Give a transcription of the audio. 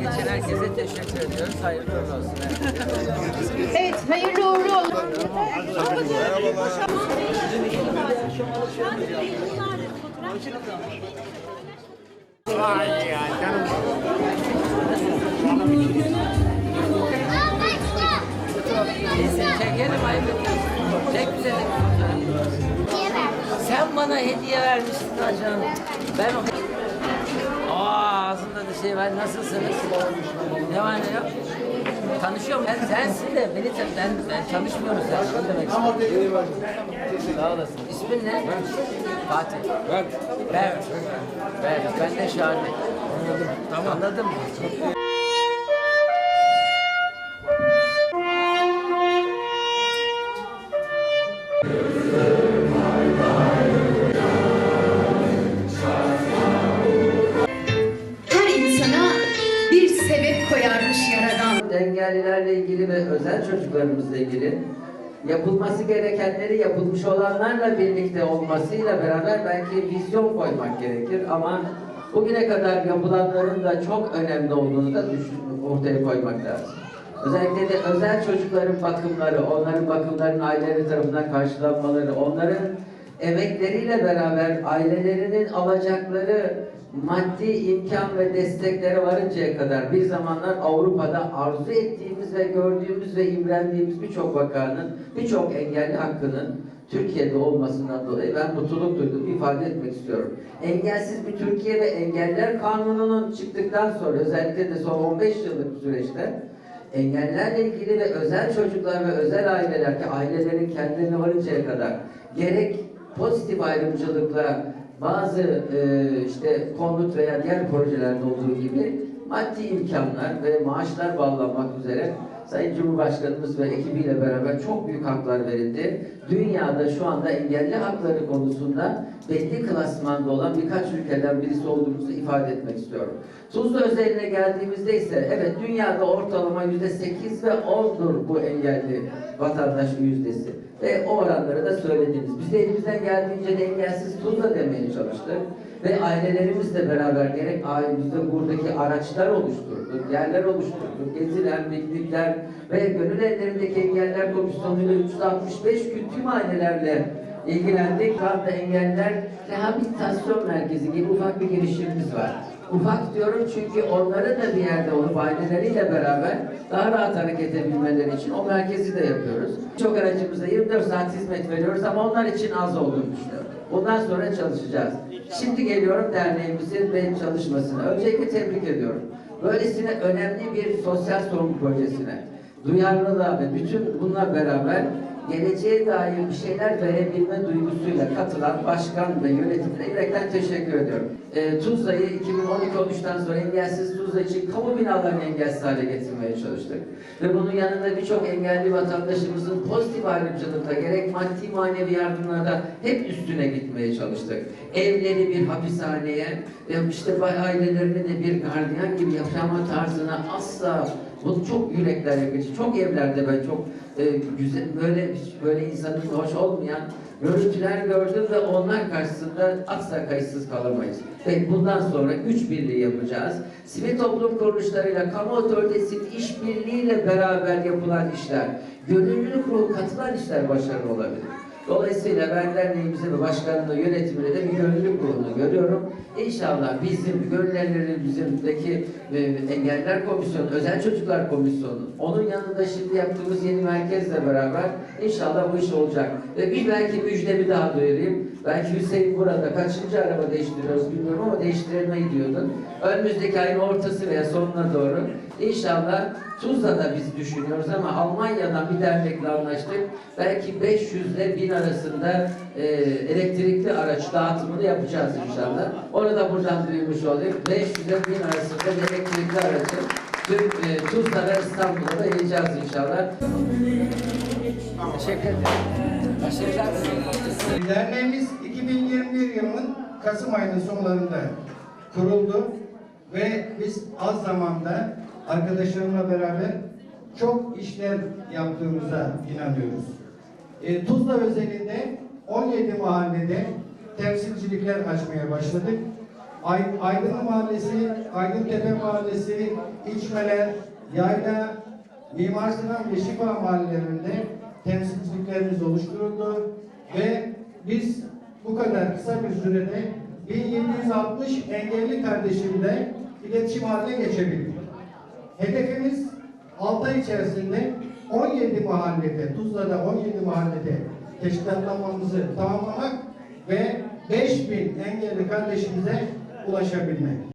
Geçen herkese teşekkür ediyoruz. Hayırlı uğurlu olsun. Evet, hayırlı uğurlu olsun. Çekelim bana hediye vermiştin hocam. Ben o Aa, ağzında da şey var. Nasılsınız? Ne var ne yok? Tanışıyor muyum? Ben sensin de beni tan- ben, ben tanışmıyoruz ya. Ne demek istiyorsun? Sağ olasın. İsmin ne? Fatih. Ben. Ben. Ben. Ben de Şahane. Anladım. Tamam. Anladın özel çocuklarımızla ilgili yapılması gerekenleri yapılmış olanlarla birlikte olmasıyla beraber belki vizyon koymak gerekir ama bugüne kadar yapılanların da çok önemli olduğunu da düşün, ortaya koymak lazım. Özellikle de özel çocukların bakımları, onların bakımların aileleri tarafından karşılanmaları, onların emekleriyle beraber ailelerinin alacakları maddi imkan ve desteklere varıncaya kadar bir zamanlar Avrupa'da arzu ettiğimiz ve gördüğümüz ve imrendiğimiz birçok vakanın, birçok engelli hakkının Türkiye'de olmasından dolayı ben mutluluk duydum, ifade etmek istiyorum. Engelsiz bir Türkiye ve Engeller Kanunu'nun çıktıktan sonra özellikle de son 15 yıllık süreçte engellerle ilgili ve özel çocuklar ve özel aileler ki ailelerin kendilerine varıncaya kadar gerek pozitif ayrımcılıkla bazı e, işte konut veya diğer projelerde olduğu gibi maddi imkanlar ve maaşlar bağlanmak üzere Sayın Cumhurbaşkanımız ve ekibiyle beraber çok büyük haklar verildi. Dünyada şu anda engelli hakları konusunda belli klasmanda olan birkaç ülkeden birisi olduğumuzu ifade etmek istiyorum. Tuzla özeline geldiğimizde ise evet dünyada ortalama yüzde sekiz ve ondur bu engelli vatandaş yüzdesi. Ve o oranları da söylediniz. Biz de elimizden geldiğince de engelsiz Tuzla demeye çalıştık. Ve ailelerimizle beraber gerek ailemizde buradaki araçlar oluşturduk, yerler oluşturduk, geziler, piknikler ve gönül ellerindeki engeller komisyonuyla 365 gün tüm ailelerle ilgilendik. Anda engeller rehabilitasyon merkezi gibi ufak bir girişimimiz var. Ufak diyorum çünkü onların da bir yerde olup aileleriyle beraber daha rahat hareket edebilmeleri için o merkezi de yapıyoruz. Çok aracımıza 24 saat hizmet veriyoruz ama onlar için az olduğunu düşünüyorum. Bundan sonra çalışacağız. Şimdi geliyorum derneğimizin benim çalışmasına. Öncelikle tebrik ediyorum. Böylesine önemli bir sosyal sorun projesine, duyarlılığa ve bütün bununla beraber geleceğe dair bir şeyler verebilme duygusuyla katılan başkan ve yönetimine yürekten teşekkür ediyorum. E, Tuzla'yı 2012-13'ten sonra engelsiz Tuzla için kamu binalarını engelsiz hale getirmeye çalıştık. Ve bunun yanında birçok engelli vatandaşımızın pozitif ayrımcılıkta gerek maddi manevi yardımlarda hep üstüne gitmeye çalıştık. Evleri bir hapishaneye ve işte ailelerini de bir gardiyan gibi yaşama tarzına asla bu çok yürekler yakıcı. Çok evlerde ben çok e, güzel böyle böyle insanın hoş olmayan görüntüler gördüm ve onlar karşısında asla kayıtsız kalamayız. Ve bundan sonra güç birliği yapacağız. Sivil toplum kuruluşlarıyla, kamu otoritesinin işbirliğiyle beraber yapılan işler, gönüllülük ruhu katılan işler başarılı olabilir. Dolayısıyla ben derneğimize ve başkanlığı yönetimine de bir gönüllülük ruhunu görüyorum. İnşallah bizim gönüllerimizindeki e, engeller komisyonu, özel çocuklar komisyonu, onun yanında şimdi yaptığımız yeni merkezle beraber inşallah bu iş olacak. Ve bir belki müjdemi daha duyurayım. Belki Hüseyin burada kaçıncı araba değiştiriyoruz bilmiyorum ama değiştirmeyi diyordun. Önümüzdeki ayın ortası veya sonuna doğru inşallah Tuzla'da biz düşünüyoruz ama Almanya'dan bir dernekle anlaştık. Belki 500 ile 1000 arasında e, elektrikli araç dağıtımını yapacağız inşallah. Onu da buradan duymuş olayım. 500 ile 1000 arasında elektrikli aracı tüm e, Tuzla ve İstanbul'da da yayacağız inşallah. Teşekkür ederim. Derneğimiz 2021 yılının Kasım ayının sonlarında kuruldu ve biz az zamanda arkadaşlarımla beraber çok işler yaptığımıza inanıyoruz. E, Tuzla özelinde 17 mahallede temsilcilikler açmaya başladık. Ay, Aydın Mahallesi, Aydıntepe Mahallesi, İçmeler, Yayla, Mimar Sinan ve Şifa mahallelerinde temsilciliklerimiz oluşturuldu ve biz bu kadar kısa bir sürede 1760 engelli kardeşimle iletişim haline geçebildik. Hedefimiz 6 ay içerisinde 17 mahallede, Tuzla'da 17 mahallede teşkilatlanmamızı tamamlamak ve 5000 engelli kardeşimize ulaşabilmek.